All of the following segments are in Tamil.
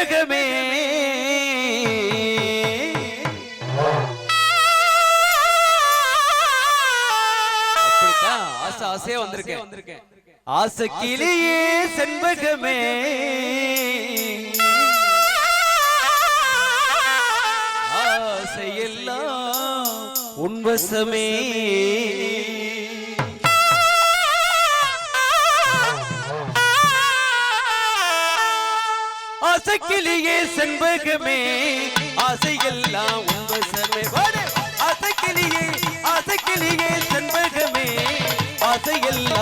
உலகமே. ஆசை வந்திருக்கேன். வந்திருக்கேன். ஆசை கிளியே செண்பகமே. ஆசையெல்லாம் உன்வசமே அசைக்கிலேயே செண்பகமே. ஆசையெல்லாம் உண்மை அசைக்கிலேயே அசைக்கிலேயே செண்பகமே. ஆசையெல்லாம்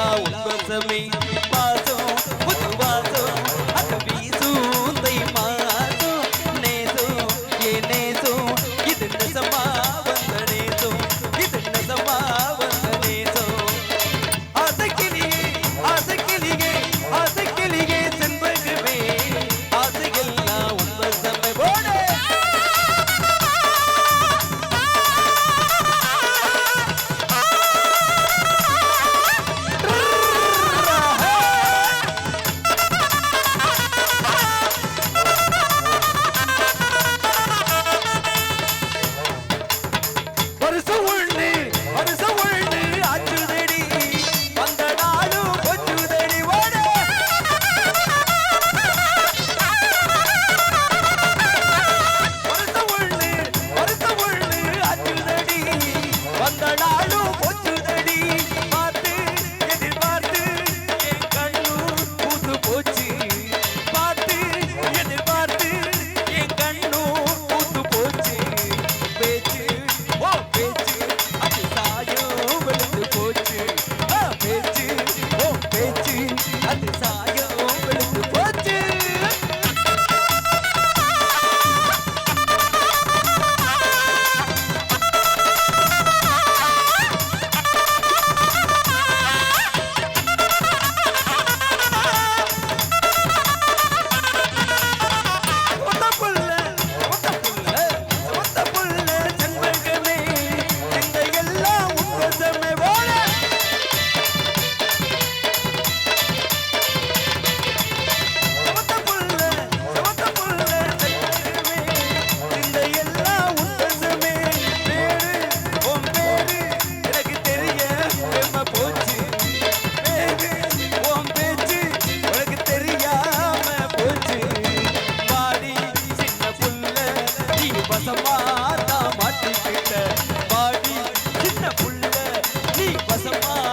some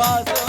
バー